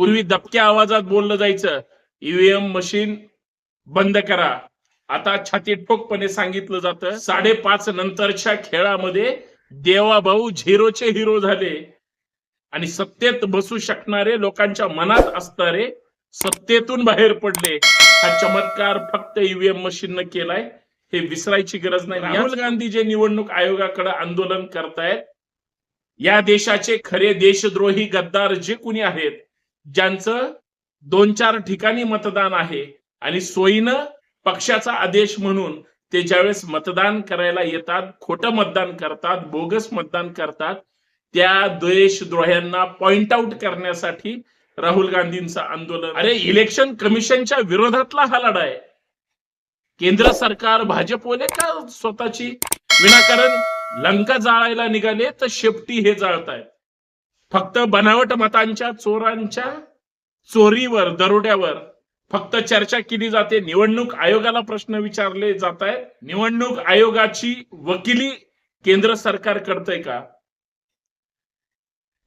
पूर्वी दबक्या आवाजात बोललं जायचं. ईव्हीएम मशीन बंद करा. आता छाती ठोकपणे सांगितलं जातं. साडेपाच नंतरच्या खेळामध्ये देवाभाऊ झिरोचे हिरो झाले. आणि सत्तेत बसू शकणारे लोकांच्या मनात असणारे सत्तेतून बाहेर पडले. हा चमत्कार फक्त ईव्हीएम मशीननं केलाय. हे विसरायची गरज नाही. राहुल गांधी जे निवडणूक आयोगाकडे आंदोलन करतायत. या देशाचे खरे देशद्रोही गद्दार जे कुणी आहेत ज्यांचं दोन चार ठिकाणी मतदान आहे आणि सोयीनं पक्षाचा आदेश म्हणून ते ज्यावेळेस मतदान करायला येतात खोटं मतदान करतात बोगस मतदान करतात त्या देशद्रोह्यांना पॉइंट आउट करण्यासाठी राहुल गांधींचं आंदोलन. अरे इलेक्शन कमिशनच्या विरोधातला हा लढा आहे. केंद्र सरकार भाजपने का स्वतःची? विनाकारण लंका जाळायला निघाले तर शेपटी हे जाळतायत. फक्त बनावट मतांच्या चोरांच्या चोरीवर दरोड्यावर फक्त चर्चा केली जाते. निवडणूक आयोगाला प्रश्न विचारले जात आहेत निवडणूक आयोगाची वकिली केंद्र सरकार करतंय का?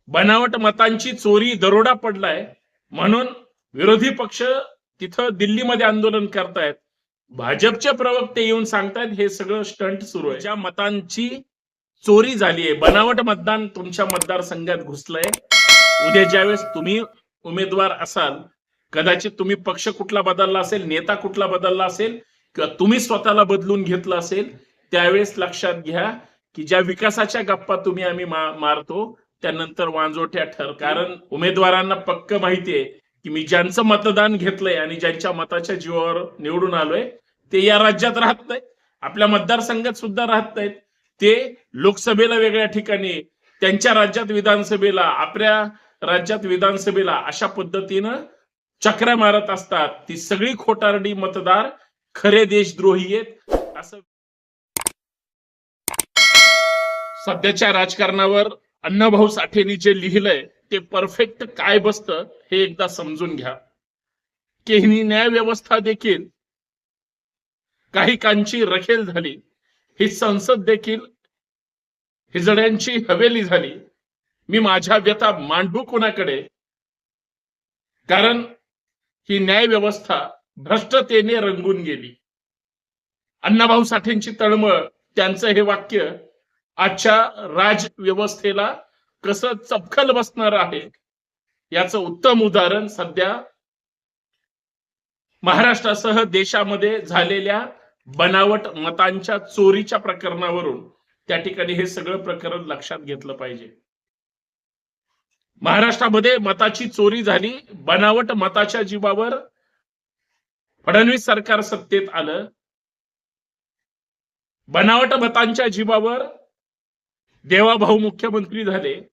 बनावट मतांची चोरी दरोडा पडलाय म्हणून विरोधी पक्ष तिथं दिल्लीमध्ये आंदोलन करतायत. भाजपचे प्रवक्ते येऊन सांगतायत हे सगळं स्टंट सुरू आहे. ज्या मतांची चोरी झालीये. बनावट मतदान तुमच्या मतदारसंघात घुसलंय. उद्या ज्यावेळेस तुम्ही उमेदवार असाल कदाचित तुम्ही पक्ष कुठला बदलला असेल नेता कुठला बदलला असेल किंवा तुम्ही स्वतःला बदलून घेतलं असेल त्यावेळेस लक्षात घ्या की ज्या विकासाच्या गप्पा तुम्ही आम्ही मा- मारतो त्यानंतर वांजोट्या ठर. कारण उमेदवारांना पक्क माहितीये की मी ज्यांचं मतदान घेतलंय आणि ज्यांच्या मताच्या जीवावर निवडून आलोय ते या राज्यात राहत नाही आपल्या मतदारसंघात सुद्धा राहत नाहीत. ते लोकसभेला वेगळ्या ठिकाणी त्यांच्या राज्यात विधानसभेला आपल्या राज्यात विधानसभेला अशा पद्धतीनं चक्रा मारत असतात. ती सगळी खोटारडी मतदार खरे देशद्रोही आहेत. असं सध्याच्या राजकारणावर अण्णाभाऊ साठेंनी जे लिहिलंय ते परफेक्ट काय बसतं हे एकदा समजून घ्या. केही न्याय व्यवस्था देखील काही कांची रखेल झाली ही संसद देखील हिजड्यांची हवेली झाली. मी माझ्या व्यथा मांडू कोणाकडे? कारण ही न्याय व्यवस्था भ्रष्टतेने रंगून गेली. अण्णाभाऊ साठेंची तळमळ त्यांचं हे वाक्य आजच्या राजव्यवस्थेला कसं चपखल बसणार आहे? याचं उत्तम उदाहरण सध्या महाराष्ट्रासह देशामध्ये झालेल्या बनावट मतांच्या चोरीच्या प्रकरणावरून त्या ठिकाणी हे सगळं प्रकरण लक्षात घेतलं पाहिजे. महाराष्ट्रामध्ये मताची चोरी झाली बनावट मताच्या जीवावर फडणवीस सरकार सत्तेत आलं. बनावट मतांच्या जीवावर देवाभाऊ मुख्यमंत्री झाले.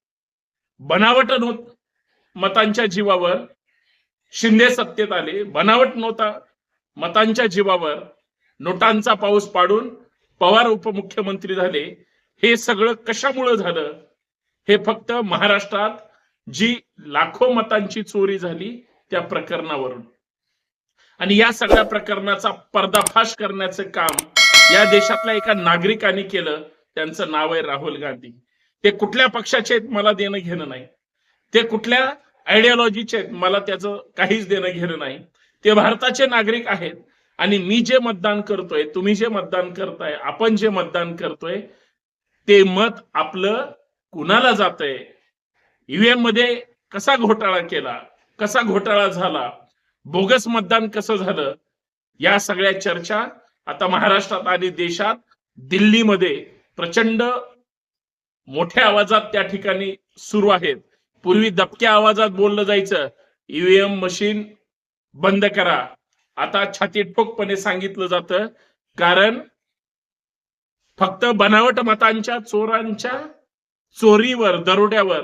बनावट नो- मतांच्या जीवावर शिंदे सत्तेत आले. बनावट नोटा मतांच्या जीवावर नोटांचा पाऊस पाडून पवार उपमुख्यमंत्री झाले हे सगळं कशामुळं झालं? हे फक्त महाराष्ट्रात जी लाखो मतांची चोरी झाली त्या प्रकरणावरून. आणि या सगळ्या प्रकरणाचा पर्दाफाश करण्याचं काम या देशातल्या एका नागरिकाने केलं त्यांचं नाव आहे राहुल गांधी. ते कुठल्या पक्षाचे आहेत मला देणं घेणं नाही. ते कुठल्या आयडिओलॉजीचे आहेत मला त्याचं काहीच देणं घेणं नाही. ते भारताचे नागरिक आहेत आणि मी जे मतदान करतोय तुम्ही जे मतदान करताय आपण जे मतदान करतोय ते मत आपलं कुणाला जातंय? ईव्हीएममध्ये कसा घोटाळा केला? कसा घोटाळा झाला? बोगस मतदान कसं झालं? या सगळ्या चर्चा आता महाराष्ट्रात आणि देशात दिल्लीमध्ये प्रचंड मोठ्या आवाजात त्या ठिकाणी सुरू आहेत. पूर्वी दबक्या आवाजात बोललं जायचं. ईव्हीएम मशीन बंद करा. आता छाती ठोकपणे सांगितलं जातं. कारण फक्त बनावट मतांच्या चोरांच्या चोरीवर दरोड्यावर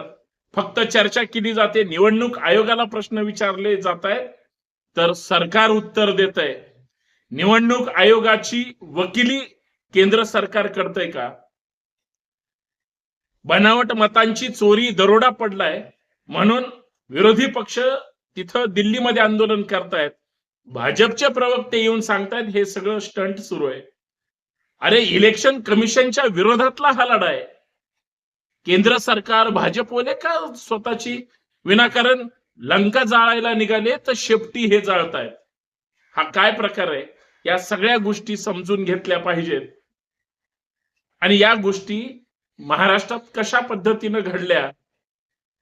फक्त चर्चा केली जाते. निवडणूक आयोगाला प्रश्न विचारले जात आहेत तर सरकार उत्तर देत आहे निवडणूक आयोगाची वकिली केंद्र सरकार करतंय का? बनावट मतांची चोरी दरोडा पडलाय म्हणून विरोधी पक्ष तिथं दिल्लीमध्ये आंदोलन करतायत. भाजपचे प्रवक्ते येऊन सांगतायत हे सगळं स्टंट सुरू आहे. अरे इलेक्शन कमिशनच्या विरोधातला हा लढा आहे. केंद्र सरकार भाजपवाले का स्वतःची? विनाकारण लंका जाळायला निघाले तर शेपटी हे जाळतायत. हा काय प्रकार आहे? या सगळ्या गोष्टी समजून घेतल्या पाहिजेत. आणि या गोष्टी महाराष्ट्रात कशा पद्धतीनं घडल्या?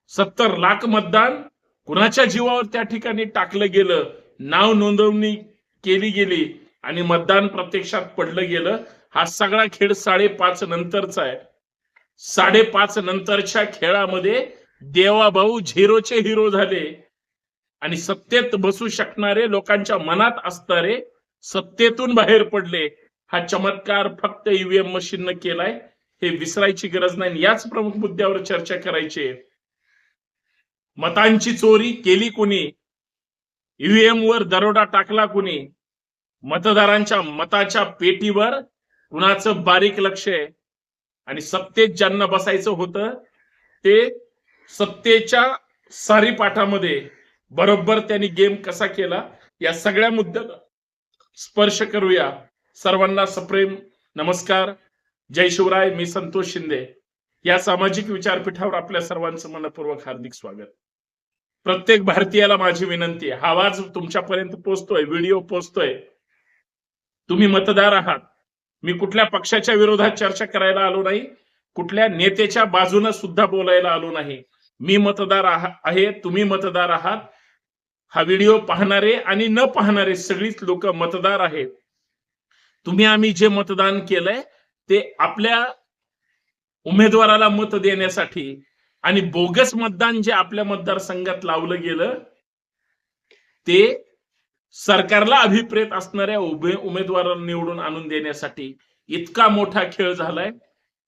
सत्तर लाख मतदान कुणाच्या जीवावर त्या ठिकाणी टाकलं गेलं? नाव नोंदवणी केली गेली आणि मतदान प्रत्यक्षात पडलं गेलं. हा सगळा खेळ साडेपाच नंतरचा आहे. साडेपाच नंतरच्या खेळामध्ये देवाभाऊ झिरोचे हिरो झाले. आणि सत्तेत बसू शकणारे लोकांच्या मनात असणारे सत्तेतून बाहेर पडले हा चमत्कार फक्त ईव्हीएम मशीननं केलाय. हे विसरायची गरज नाही. याच प्रमुख मुद्द्यावर चर्चा करायची मतांची चोरी केली कुणी? ईव्हीएम वर दरोडा टाकला कुणी? मतदारांच्या मताच्या पेटीवर कुणाचं बारीक लक्ष आहे? आणि सत्तेत ज्यांना बसायचं होतं ते सत्तेच्या सारी पाठामध्ये बरोबर त्यांनी गेम कसा केला या सगळ्या मुद्द्याला स्पर्श करूया. सर्वांना सप्रेम नमस्कार. जय शिवराय मी संतोष शिंदे. या सामाजिक विचारपीठावर आपल्या सर्वांचं मनपूर्वक हार्दिक स्वागत. प्रत्येक भारतीयाला माझी विनंती आहे. हा आवाज तुमच्यापर्यंत पोहोचतोय व्हिडिओ पोहोचतोय तुम्ही मतदार आहात. मी कुठल्या पक्षाच्या विरोधात चर्चा करायला आलो नाही. कुठल्या नेत्याच्या बाजूने सुद्धा बोलायला आलो नाही. मी मतदार आहे तुम्ही मतदार आहात. हा व्हिडिओ पाहणारे आणि न पाहणारे सगळीच लोक मतदार आहेत. तुम्ही आम्ही जे मतदान केलंय ते आपल्या उमेदवाराला मत देण्यासाठी आणि बोगस मतदान जे आपल्या मतदारसंघात लावलं गेलं ते सरकारला अभिप्रेत असणाऱ्या उभे उमेदवारांना निवडून आणून देण्यासाठी इतका मोठा खेळ झालाय.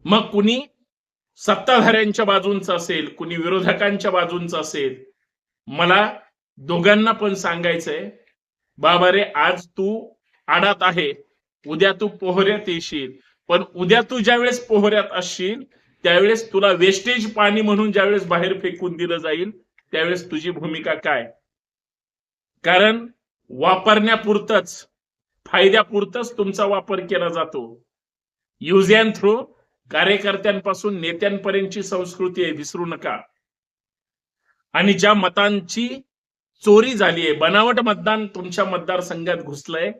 मग कुणी सत्ताधाऱ्यांच्या बाजूंचा असेल कुणी विरोधकांच्या बाजूंचा असेल मला दोघांना पण सांगायचंय बाबा रे आज तू आडात आहे उद्या तू पोहऱ्यात येशील पण उद्या तू ज्यावेळेस पोहऱ्यात असशील त्यावेळेस तुला वेस्टेज पाणी म्हणून ज्यावेळेस बाहेर फेकून दिलं जाईल त्यावेळेस तुझी भूमिका काय? कारण वापरण्यापुरतच फायद्यापुरतच तुमचा वापर केला जातो. युज अँड थ्रू कार्यकर्त्यांपासून नेत्यांपर्यंतची संस्कृती आहे विसरू नका. आणि ज्या मतांची चोरी झाली आहे बनावट मतदान तुमच्या मतदारसंघात घुसलंय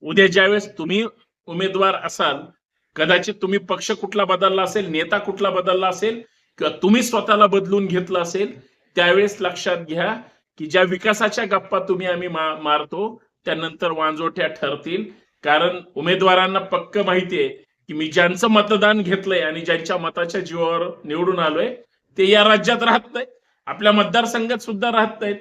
उद्या ज्यावेळेस तुम्ही उमेदवार असाल कदाचित तुम्ही पक्ष कुठला बदलला असेल नेता कुठला बदलला असेल किंवा तुम्ही स्वतःला बदलून घेतलं असेल त्यावेळेस लक्षात घ्या की ज्या विकासाच्या गप्पा तुम्ही आम्ही मारतो त्यानंतर वांजोट्या ठरतील. कारण उमेदवारांना पक्क माहितीये की मी ज्यांचं मतदान घेतलंय आणि ज्यांच्या मताच्या जीवावर निवडून आलोय ते या राज्यात राहत नाहीत. आपल्या मतदारसंघात सुद्धा राहत नाहीत.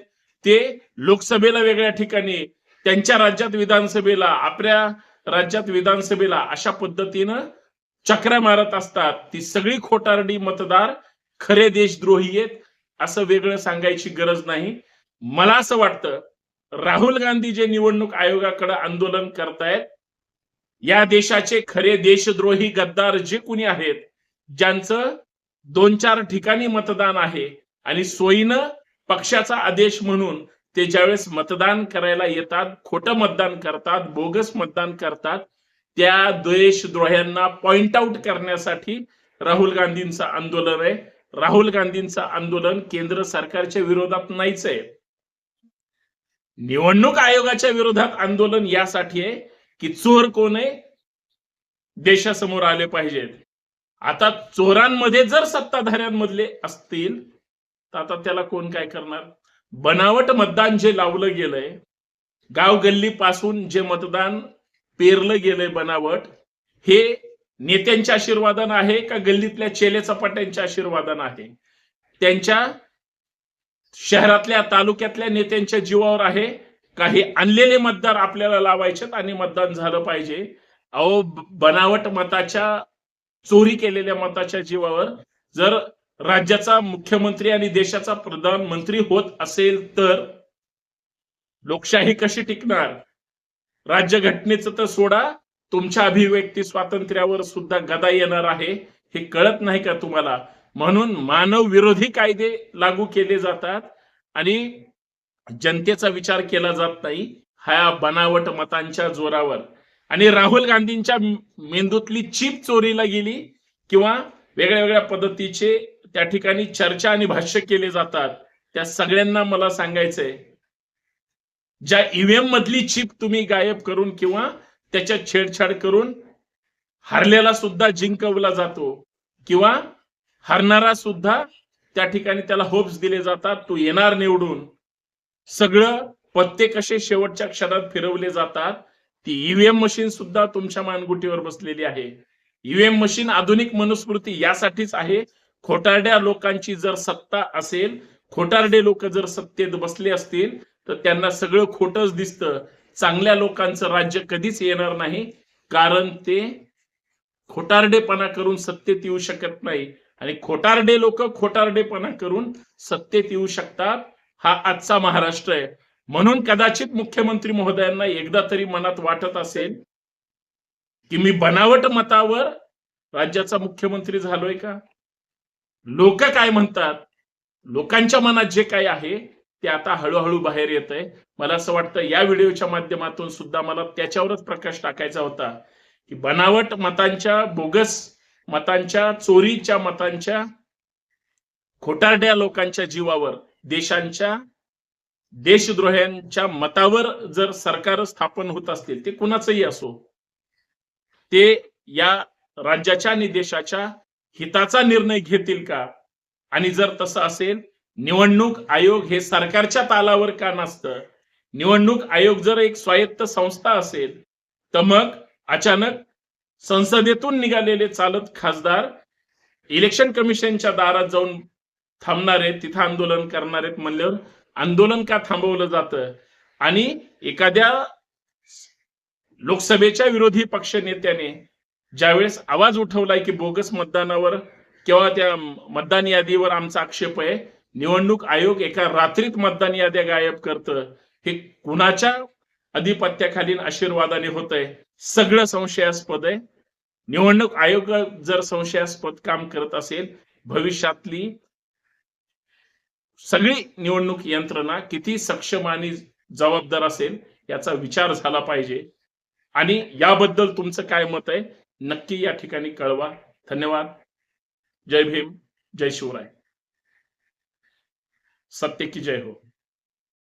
ते लोकसभेला वेगळ्या ठिकाणी त्यांच्या राज्यात विधानसभेला आपल्या राज्यात विधानसभेला अशा पद्धतीनं चक्र्या मारत असतात. ती सगळी खोटारडी मतदार खरे देशद्रोही आहेत असं वेगळं सांगायची गरज नाही. मला असं वाटतं राहुल गांधी जे निवडणूक आयोगाकडे आंदोलन करतायत या देशाचे खरे देशद्रोही गद्दार जे कुणी आहेत ज्यांचं दोन चार ठिकाणी मतदान आहे आणि सोयीनं पक्षाचा आदेश म्हणून ते ज्यावेळेस मतदान करायला येतात खोटं मतदान करतात बोगस मतदान करतात त्या देशद्रोह्यांना पॉइंट आउट करण्यासाठी राहुल गांधींचं आंदोलन आहे. राहुल गांधींचं आंदोलन केंद्र सरकारच्या विरोधात नाहीच आहे. निवडणूक आयोगाच्या विरोधात आंदोलन यासाठी आहे की चोर कोण आहे? देशासमोर आले पाहिजेत. आता चोरांमध्ये जर सत्ताधाऱ्यांमधले असतील तर आता त्याला कोण काय करणार? बनावट मतदान जे लावलं गेलंय गाव गल्ली पासून जे मतदान पेरलं गेलंय बनावट हे नेत्यांच्या आशीर्वादानं आहे का गल्लीतल्या चेले चपाट्यांच्या आशीर्वादानं आहे? त्यांच्या शहरातल्या तालुक्यातल्या नेत्यांच्या जीवावर आहे काही आणलेले मतदार आपल्याला लावायचेत आणि मतदान झालं पाहिजे? अहो बनावट मताच्या चोरी केलेल्या मताच्या जीवावर जर राज्याचा मुख्यमंत्री आणि देशाचा प्रधानमंत्री होत असेल तर लोकशाही कशी टिकणार? राज्यघटनेचं तर सोडा तुमच्या अभिव्यक्ती स्वातंत्र्यावर सुद्धा गदा येणार आहे हे कळत नाही का तुम्हाला? म्हणून मानव विरोधी कायदे लागू केले जातात आणि जनतेचा विचार केला जात नाही ह्या बनावट मतांच्या जोरावर. आणि राहुल गांधींच्या मेंदूतली चीप चोरीला गेली किंवा वेगळ्या वेगळ्या पद्धतीचे त्या ठिकाणी चर्चा आणि भाष्य केले जातात. त्या सगळ्यांना मला सांगायचंय. ज्या ईव्हीएम मधली चिप तुम्ही गायब करून किंवा त्याच्यात छेडछाड करून हरलेला सुद्धा जिंकवला जातो किंवा हरणारा सुद्धा त्या ठिकाणी त्याला होप्स दिले जातात तो येणार निवडून. सगळं पत्ते कसे शेवटच्या क्षणात फिरवले जातात ती ईव्हीएम मशीन सुद्धा तुमच्या मानगुटीवर बसलेली आहे. ईव्हीएम मशीन आधुनिक मनुस्मृती यासाठीच आहे खोटारड्या लोकांची जर सत्ता असेल खोटारडे लोक जर सत्तेत बसले असतील तर त्यांना सगळं खोटच दिसतं. चांगल्या लोकांचं राज्य कधीच येणार नाही कारण ते खोटारडेपणा करून सत्तेत येऊ शकत नाही. आणि खोटारडे लोक खोटारडेपणा करून सत्तेत येऊ शकतात हा आजचा महाराष्ट्र आहे. म्हणून कदाचित मुख्यमंत्री महोदयांना एकदा तरी मनात वाटत असेल की मी बनावट मतावर राज्याचा मुख्यमंत्री झालोय का? लोक काय म्हणतात? लोकांच्या मनात जे काही आहे ते आता हळूहळू बाहेर येत आहे मला असं वाटतं या व्हिडिओच्या माध्यमातून सुद्धा मला त्याच्यावरच प्रकाश टाकायचा होता की बनावट मतांच्या बोगस मतांच्या चोरीच्या मतांच्या खोटारड्या लोकांच्या जीवावर देशांच्या देशद्रोह्यांच्या मतावर जर सरकार स्थापन होत असतील ते कुणाचंही असो ते या राज्याच्या आणि देशाच्या हिताचा निर्णय घेतील का? आणि जर तसं असेल निवडणूक आयोग हे सरकारच्या तालावर का नसतं? निवडणूक आयोग जर एक स्वायत्त संस्था असेल तर मग अचानक संसदेतून निघालेले चालत खासदार इलेक्शन कमिशनच्या दारात जाऊन थांबणार आहेत तिथं आंदोलन करणार आहेत म्हणल्यावर आंदोलन का थांबवलं जातं? आणि एखाद्या लोकसभेच्या विरोधी पक्ष नेत्याने ज्यावेळेस आवाज उठवलाय की बोगस मतदानावर किंवा त्या मतदान यादीवर आमचा आक्षेप आहे निवडणूक आयोग एका रात्रीत मतदान याद्या गायब करतं. हे कुणाच्या अधिपत्याखालील आशीर्वादाने होत आहे सगळं संशयास्पद आहे. निवडणूक आयोग जर संशयास्पद काम करत असेल भविष्यातली सगळी निवडणूक यंत्रणा किती सक्षम आणि जबाबदार असेल याचा विचार झाला पाहिजे. आणि याबद्दल तुमचं काय मत आहे? नक्की या ठिकाणी कळवा. धन्यवाद. जय भीम. जय शिवराय. सत्य की जय हो.